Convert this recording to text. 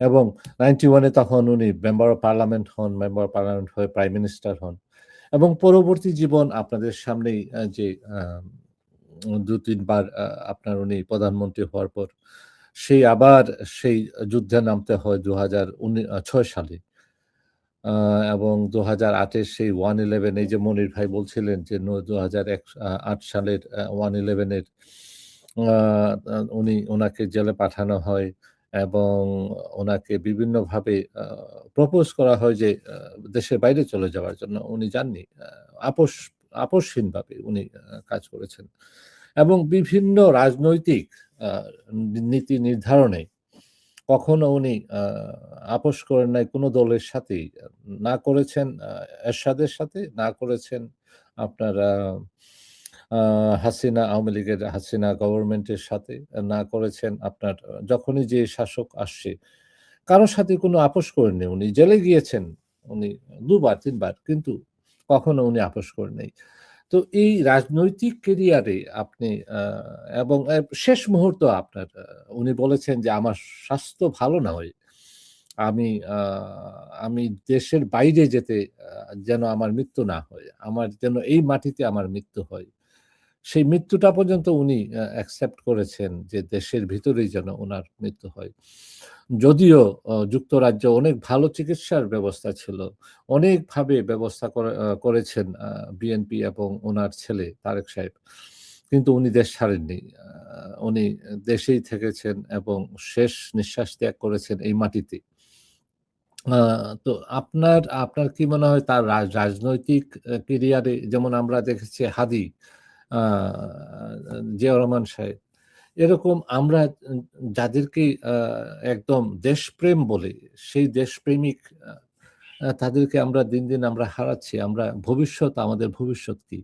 এবং 91 ওয়ানে তখন উনি মেম্বার অফ পার্লামেন্ট হন, মেম্বার অফ পার্লামেন্ট হয়ে প্রাইম মিনিস্টার হন। এবং পরবর্তী জীবন আপনাদের সামনেই যে দু ২-৩ বার আ আপনার উনি প্রধানমন্ত্রী হওয়ার পর সেই আবার সেই যুদ্ধে নামতে হয় ২০০৯ আ ৬ সালে। এবং দু হাজার আটের সেই 111 এই যে মনির ভাই বলছিলেন যে ন ২০০১ আ ৮ সালের ওয়ান 111 এর আ আ উনি ওনাকে জেলে পাঠানো হয় এবং ওনাকে বিভিন্নভাবে প্রপোজ করা হয় যে দেশের বাইরে চলে যাওয়ার জন্য। উনি যাননি। আ আপোস আপোসহীনভাবে উনি কাজ করেছেন। এবং বিভিন্ন রাজনৈতিক নীতি নির্ধারণে কখনো উনি আ আপোস করেন নাই কোনো দলের সাথেই। না করেছেন এরশাদের সাথে, না করেছেন আপনার হাসিনা আওয়ামী লীগের হাসিনা গভর্নমেন্টের সাথে, না করেছেন আপনার যখনই যে শাসক আসছে, কারও সাথে কোনো আপোস করেননি উনি। জেলে গিয়েছেন উনি ২ বার ৩ বার কিন্তু কখনো উনি আপোস করেন। তো এই রাজনৈতিক কেরিয়ারে আপনি এবং শেষ মুহূর্ত আপনার উনি বলেছেন যে, "আমার স্বাস্থ্য ভালো না হয় আমি আমি দেশের বাইরে যেতে যেন আমার মৃত্যু না হয়। আমার যেন এই মাটিতে আমার মৃত্যু হয়।" সেই মৃত্যুটা পর্যন্ত উনি অ্যাকসেপ্ট করেছেন যে দেশের ভিতরেই যেন ওনার মৃত্যু হয়। যদিও যুক্তরাজ্যে অনেক ভালো চিকিৎসার ব্যবস্থা ছিল। অনেকভাবে ব্যবস্থা করে করেছেন বিএনপি এবং ওনার ছেলে তারেক সাহেব। কিন্তু উনি দেশ ছাড়েননি। উনি দেশেই থেকেছেন এবং শেষ নিঃশ্বাস ত্যাগ করেছেন এই মাটিতে। তো আপনার আপনার কি মনে হয় তার রাজ রাজনৈতিক কেরিয়ারে যেমন আমরা দেখেছি হাদি, জিয়াউর রহমান সাহেব। এরকম আমরা যাদেরকে একদম দেশপ্রেম বলি সেই দেশপ্রেমিক তাদেরকে আমরা দিন, দিন আমরা হারাচ্ছি। আমরা ভবিষ্যৎ আমাদের ভবিষ্যৎ কি?